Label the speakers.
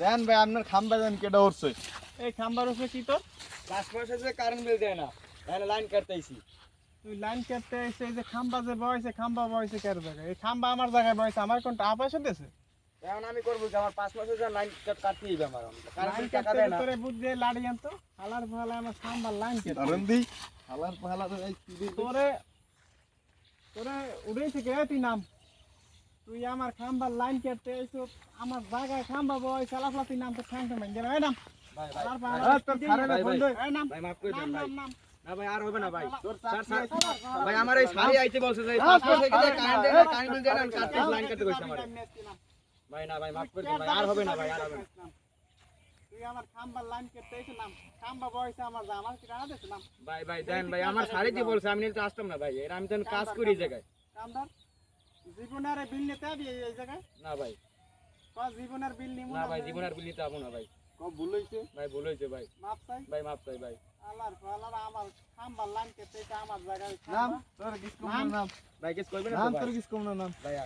Speaker 1: দেন ভাই আপনার খাম্বা দেন কেটে উঠছে
Speaker 2: এই খাম্বার উপরে কি তোর?
Speaker 1: লাস্ট মাসে যে কারেন্ট বিল দেয় না। তাহলে লাইন কাটতেইছি
Speaker 2: তুই লাইন কাটতে এসে এই যে খাম্বা যে বয়সে খাম্বা বয়সে কার জায়গায়? এই খাম্বা আমার জায়গায় বয়সে আমার কোন টাকা পয়সা দিয়েছে
Speaker 1: এখন আমি করব কি আমার পাঁচ মাসে যে লাইন কাটতেই হবে আমার। কারেন্ট
Speaker 2: লাইন
Speaker 1: টাকা
Speaker 2: কাটতে তোরে বুদ্ধি লাড়ি আনতো হালার ফালা আমার খাম্বার লাইন কাটতে।
Speaker 1: ধরেন দি হালার পাহালা?
Speaker 2: তোরে তোরে উড়েছে কে? তুই নাম। তুই আমার খাম্বার লাইন কেটে এসো আমার জায়গায় খাম্বা বয় চালাফলা তুই নাম তো ঠ্যাং ঠ্যাং ভেঙে
Speaker 1: ভাই
Speaker 2: নাম।
Speaker 1: আমার শাড়ি দেয় বলছে আমি আসতাম না ভাই। এর আমি তো কাজ করি জায়গায়।
Speaker 2: জীবনের বিল নিতে আবি এই জায়গায়?
Speaker 1: না ভাই।
Speaker 2: ক জীবনের বিল নিমু
Speaker 1: না ভাই জীবনের বিল নিতে যাব না ভাই।
Speaker 2: ক ভুল হইছে?
Speaker 1: ভাই ভুল হইছে ভাই।
Speaker 2: মাপ চাই?
Speaker 1: ভাই মাফ চাই ভাই।
Speaker 2: আল্লাহর আল্লাহর আমার খাম্বার লাইন কেটে আমার জায়গায়
Speaker 1: নাম। তোর কিস
Speaker 2: নাম?
Speaker 1: নাম। ভাই কিস কইবে না
Speaker 2: নাম তোর কিস কম না নাম।
Speaker 1: ভাই